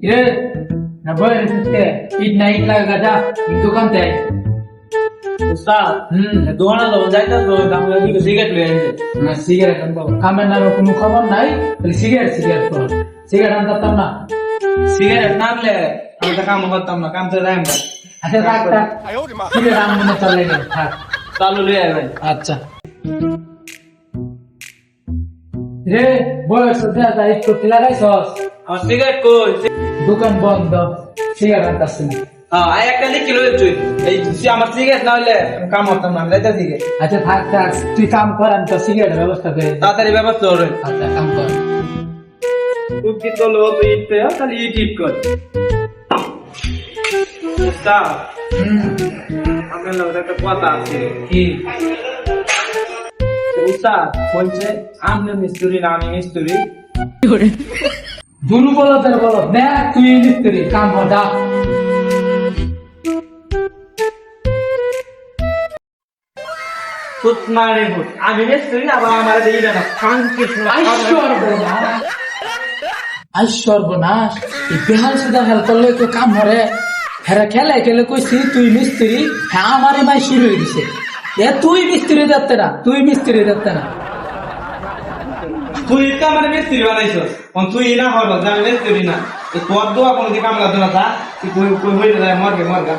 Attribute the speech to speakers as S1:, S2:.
S1: রে না বই রেসিতে ইট না ইট লাগা যা দোকান তে
S2: উস্তাদ
S1: হুম
S2: দোকানে যাব যাইতে তো আমরা দিকে সিগারেট লয়ে আনছে
S1: না সিগারেট আনব কামের নামে কোনো খবর নাই তাহলে সিগারেট সিগারেট কর সিগারেট আনতাম না
S2: সিগারেট না আনলে আমি তো কাম করতাম না কাম তো রাইম
S1: আচ্ছা থাক থাক সিগারেট আনব না চলে গেল থাক
S2: চালু লয়ে আইবেন
S1: আচ্ছা রে বয়স দাদা করতে লাগাইছস
S2: আমার সিগারেট কই
S1: দোকান বন্ধ সিগারেট আনতাছি না
S2: হ্যাঁ একটা লিখি লয়ে তুই? এই আমার সিগারেট না হইলে আমি কাম করতাম না যাইতে দিকে
S1: আচ্ছা থাক থাক তুই কাম কর আমি তো ব্যবস্থা করে
S2: তাড়াতাড়ি ব্যবস্থা
S1: আচ্ছা কাম কর।
S2: খুব কি তো লোক ইট তাহলে ইট ইট কর। লোক একটা কথা আছে।
S1: কি?
S2: উস্তাদ বলছে আপনি মিস্ত্রি না আমি মিস্ত্রি।
S1: দুনু বলো। দেখ তুই মিস্ত্রি কাম কর যা
S2: সুত মারে ভূত আমি মিস্ত্রি আবার আমার দিই না। শান্তি
S1: আইশ্বর বোনাস আইশ্বর বোনাস এই বেহাল সুদা হেল করলে তো কাম হরে হেরা খেলে খেলে কইছি তুই মিস্ত্রি। হ্যাঁ আমারে মাই শুরু হয়ে গেছে। এ তুই মিস্ত্রি দেখতে না তুই মিস্ত্রি দেখতে না।
S2: তুই তো আমার মিস্ত্রি বানাইছস। কোন তুই না হল যে মিস্ত্রি না। তোর দোয়া কোনো দিকে কামলা দোয়া তা তুই মরগে, মরগা।